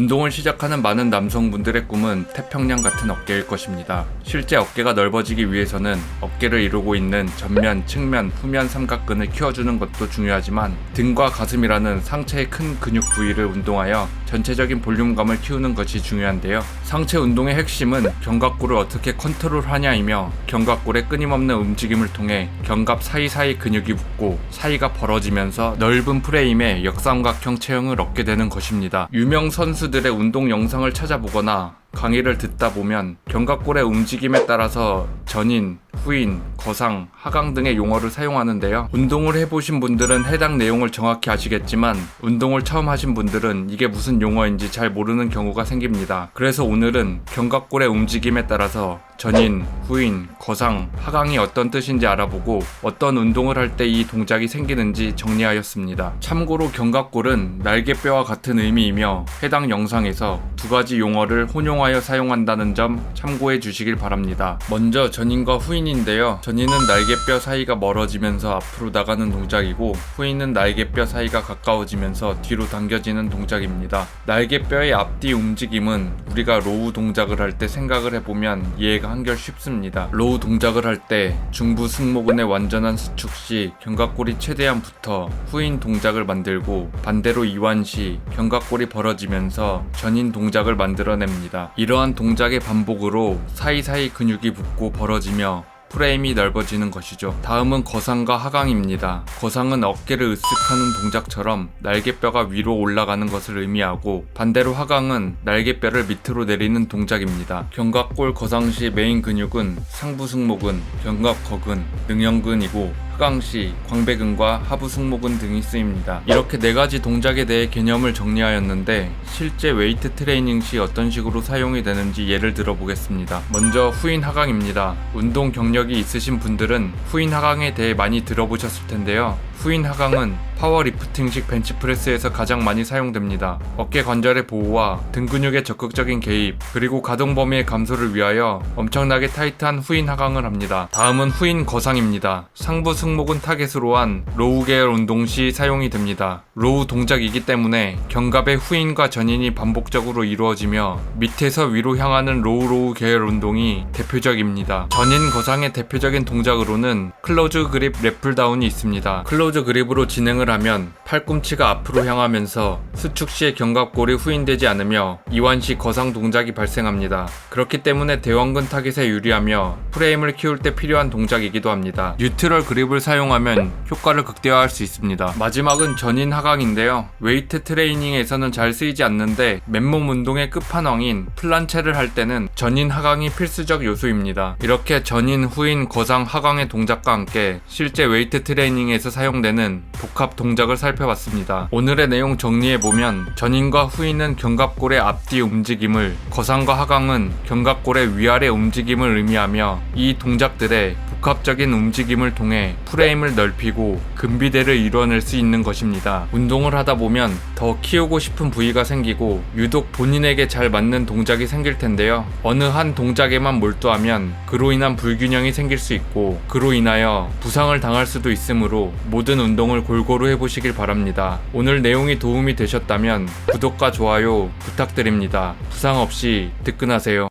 운동을 시작하는 많은 남성분들의 꿈은 태평양 같은 어깨일 것입니다. 실제 어깨가 넓어지기 위해서는 어깨를 이루고 있는 전면, 측면, 후면 삼각근을 키워주는 것도 중요하지만 등과 가슴이라는 상체의 큰 근육 부위를 운동하여 전체적인 볼륨감을 키우는 것이 중요한데요. 상체 운동의 핵심은 견갑골을 어떻게 컨트롤하냐이며 견갑골의 끊임없는 움직임을 통해 견갑 사이사이 근육이 붙고 사이가 벌어지면서 넓은 프레임의 역삼각형 체형을 얻게 되는 것입니다. 유명 선수들의 운동 영상을 찾아보거나 강의를 듣다 보면 견갑골의 움직임에 따라서 전인, 후인, 거상, 하강 등의 용어를 사용하는데요. 운동을 해보신 분들은 해당 내용을 정확히 아시겠지만 운동을 처음 하신 분들은 이게 무슨 용어인지 잘 모르는 경우가 생깁니다. 그래서 오늘은 견갑골의 움직임에 따라서 전인, 후인, 거상, 하강이 어떤 뜻인지 알아보고 어떤 운동을 할 때 이 동작이 생기는지 정리하였습니다. 참고로 견갑골은 날개뼈와 같은 의미이며 해당 영상에서 두 가지 용어를 혼용하여 사용한다는 점 참고해 주시길 바랍니다. 먼저 전인과 후인 인데요. 전인은 날개뼈 사이가 멀어지면서 앞으로 나가는 동작이고 후인은 날개뼈 사이가 가까워지면서 뒤로 당겨지는 동작입니다. 날개뼈의 앞뒤 움직임은 우리가 로우 동작을 할 때 생각을 해보면 이해가 한결 쉽습니다. 로우 동작을 할 때 중부 승모근의 완전한 수축 시 견갑골이 최대한 붙어 후인 동작을 만들고 반대로 이완 시 견갑골이 벌어지면서 전인 동작을 만들어냅니다. 이러한 동작의 반복으로 사이사이 근육이 붙고 벌어지며 프레임이 넓어지는 것이죠. 다음은 거상과 하강입니다. 거상은 어깨를 으쓱하는 동작처럼 날개뼈가 위로 올라가는 것을 의미하고 반대로 하강은 날개뼈를 밑으로 내리는 동작입니다. 견갑골 거상 시 메인 근육은 상부 승모근, 견갑거근, 능형근이고 하강시, 광배근과 하부 승모근 등이 쓰입니다. 이렇게 네 가지 동작에 대해 개념을 정리하였는데 실제 웨이트 트레이닝 시 어떤 식으로 사용이 되는지 예를 들어 보겠습니다. 먼저 후인 하강입니다. 운동 경력이 있으신 분들은 후인 하강에 대해 많이 들어보셨을 텐데요. 후인 하강은 파워리프팅식 벤치프레스에서 가장 많이 사용됩니다. 어깨 관절의 보호와 등 근육의 적극적인 개입, 그리고 가동 범위의 감소를 위하여 엄청나게 타이트한 후인 하강을 합니다. 다음은 후인 거상입니다. 상부 승모근 타겟으로 한 로우 계열 운동 시 사용이 됩니다. 로우 동작이기 때문에 견갑의 후인과 전인이 반복적으로 이루어지며 밑에서 위로 향하는 로우 로우 계열 운동이 대표적입니다. 전인 거상의 대표적인 동작으로는 클로즈 그립 랩풀다운이 있습니다. 클로즈 그립으로 진행을 하면 팔꿈치가 앞으로 향하면서 수축 시에 견갑골이 후인되지 않으며 이완 시 거상 동작이 발생합니다. 그렇기 때문에 대왕근 타깃에 유리하며 프레임을 키울 때 필요한 동작이기도 합니다. 뉴트럴 그립을 사용하면 효과를 극대화할 수 있습니다. 마지막은 전인 하강인데요. 웨이트 트레이닝에서는 잘 쓰이지 않는데 맨몸 운동의 끝판왕인 플란체를 할 때는 전인 하강이 필수적 요소입니다. 이렇게 전인, 후인, 거상, 하강의 동작과 함께 실제 웨이트 트레이닝에서 사용 되는 복합 동작을 살펴봤습니다. 오늘의 내용 정리해보면 전인과 후인은 견갑골의 앞뒤 움직임을 거상과 하강은 견갑골의 위아래 움직임을 의미하며 이 동작들의 복합적인 움직임을 통해 프레임을 넓히고 근비대를 이뤄낼 수 있는 것입니다. 운동을 하다 보면 더 키우고 싶은 부위가 생기고 유독 본인에게 잘 맞는 동작이 생길 텐데요. 어느 한 동작에만 몰두하면 그로 인한 불균형이 생길 수 있고 그로 인하여 부상을 당할 수도 있으므로 모든 운동을 골고루 해보시길 바랍니다. 오늘 내용이 도움이 되셨다면 구독과 좋아요 부탁드립니다. 부상 없이 득근하세요.